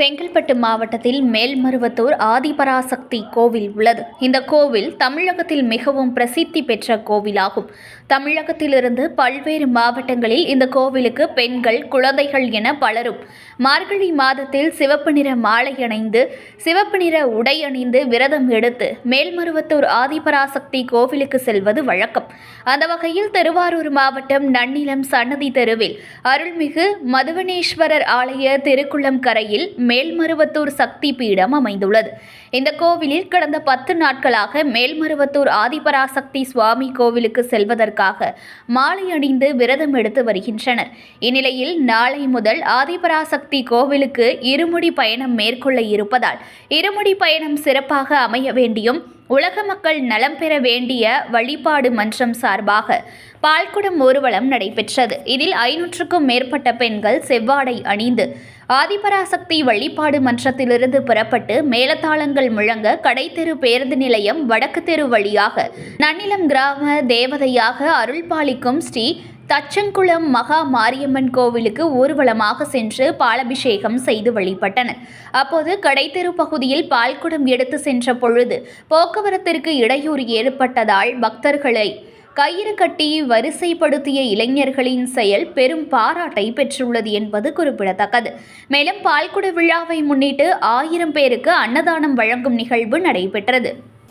செங்கல்பட்டு மாவட்டத்தில் மேல்மருவத்தூர் ஆதிபராசக்தி கோவில் உள்ளது. இந்த கோவில் தமிழகத்தில் மிகவும் பிரசித்தி பெற்ற கோவிலாகும். தமிழகத்திலிருந்து பல்வேறு மாவட்டங்களில் இந்த கோவிலுக்கு பெண்கள் குழந்தைகள் என பலரும் மார்கழி மாதத்தில் சிவப்பு நிற மாலை அணிந்து சிவப்பு நிற உடை அணிந்து விரதம் எடுத்து மேல்மருவத்தூர் ஆதிபராசக்தி கோவிலுக்கு செல்வது வழக்கம். அந்த வகையில் திருவாரூர் மாவட்டம் நன்னிலம் சன்னதி தெருவில் அருள்மிகு மதுவனேஸ்வரர் ஆலய திருக்குளம் கரையில் மேல்மருவத்தூர் சக்தி பீடம் அமைந்துள்ளது. இந்த கோவிலில் கடந்த பத்து நாட்களாக மேல்மருவத்தூர் ஆதிபராசக்தி சுவாமி கோவிலுக்கு செல்வதற்காக மாலை அணிந்து விரதம் எடுத்து வருகின்றனர். இந்நிலையில் நாளை முதல் ஆதிபராசக்தி கோவிலுக்கு இருமுடி பயணம் மேற்கொள்ள இருப்பதால் இருமுடி பயணம் சிறப்பாக அமைய வேண்டியும் உலக மக்கள் நலம் பெற வேண்டிய வழிபாடு மன்றம் சார்பாக பால்குடம் ஊர்வலம் நடைபெற்றது. இதில் ஐநூற்றுக்கும் மேற்பட்ட பெண்கள் செவ்வாடை அணிந்து ஆதிபராசக்தி வழிபாடு மன்றத்திலிருந்து புறப்பட்டு மேலத்தாளங்கள் முழங்க கடைத்தெரு பேருந்து நிலையம் வடக்கு தெரு வழியாக நன்னிலம் கிராம தேவதையாக அருள்பாலிக்கும் ஸ்ரீ தச்சங்குளம் மகா மாரியம்மன் கோவிலுக்கு ஊர்வலமாக சென்று பாலபிஷேகம் செய்து வழிபட்டனர். அப்போது கடைத்தெரு பகுதியில் பால்குடம் எடுத்து சென்ற பொழுது போக்குவரத்திற்கு இடையூறு ஏற்பட்டதால் பக்தர்களை கயிறு கட்டி வரிசைப்படுத்திய இளைஞர்களின் செயல் பெரும் பாராட்டை பெற்றுள்ளது என்பது குறிப்பிடத்தக்கது. மேலும் பால்குட விழாவை முன்னிட்டு ஆயிரம் பேருக்கு அன்னதானம் வழங்கும் நிகழ்வு நடைபெற்றது.